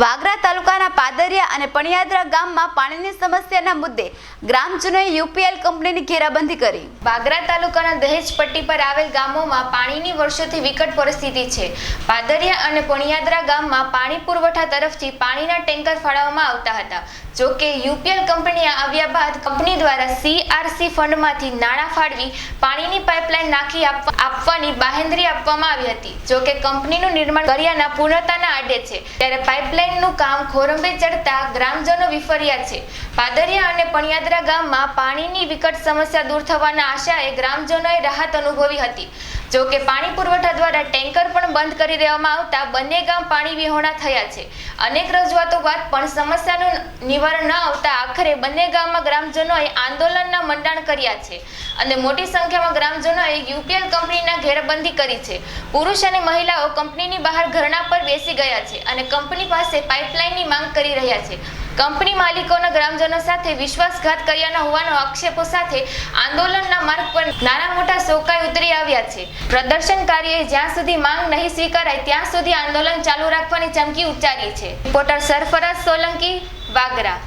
વાગરા તાલુકાના પાદરિયા અને પણિયાદરા ગામમાં પાણીની સમસ્યાના મુદ્દે ગ્રામજનોએ યુપીએલ કંપનીની ઘેરાબંધી કરી. વાગરા તાલુકાના દહેજ પટ્ટી પર આવેલ ગામોમાં પાણીની વર્ષોથી વિકટ પરિસ્થિતિ છે. પાદરિયા અને પણિયાદરા ગામમાં પાણી પુરવઠા તરફથી પાણીના ટેન્કર ફાળવવામાં આવતા હતા. જો કે યુપીએલ કંપની આવ્યા બાદ કંપની દ્વારા સીઆરસી ફંડમાંથી નાણાં ફાળવી પાણીની પાઇપલાઇન નાખી આપવાની બાહેંધરી આપવામાં આવી હતી. જો કે કંપનીનું નિર્માણ કર્યાના પૂર્ણતાના આડે છે. ત્યારે પાઇપલાઇનનું કામ ખોરંભે ચડતા ગ્રામજનો વિફર્યા છે. પાદરિયા અને પણિયાદરા ગામમાં પાણીની વિકટ સમસ્યા દૂર થવાના આશાએ ગ્રામજનોએ રાહત અનુભવી હતી. જો કે પાણી પુરવઠા દ્વારા ટેન્કર બંધ કરી દેવામાં આવતા બંને ગામ પાણી વિહોણા થયા છે. અનેક રજૂઆતો બાદ પણ સમસ્યાનું નિવારણ ન આવતા આખરે બંને ગામમાં ગ્રામજનોએ આંદોલનના મંડાણ કર્યા છે. અને મોટી સંખ્યામાં ગ્રામજનોએ યુપીએલ કંપનીના ઘેરબંધી કરી છે. પુરુષ અને મહિલાઓ કંપનીની બહાર ઘરણા પર બેસી ગયા છે અને કંપની પાસે પાઇપલાઇનની માંગ કરી રહ્યા છે. કંપની માલિકોના ગ્રામજનો સાથે વિશ્વાસઘાત કર્યાના હોવાનો આક્ષેપો સાથે આંદોલનના માર્ગ પર નાના મોટા શોકાઈ ઉતરી આવ્યા છે. પ્રદર્શનકારીએ જ્યાં સુધી માંગ નહીં સ્વીકારાય, ત્યાં સુધી આંદોલન ચાલુ રાખવાની ચમકી ઉચ્ચારી છે. રિપોર્ટર સરફરાઝ સોલંકી, વાગરા.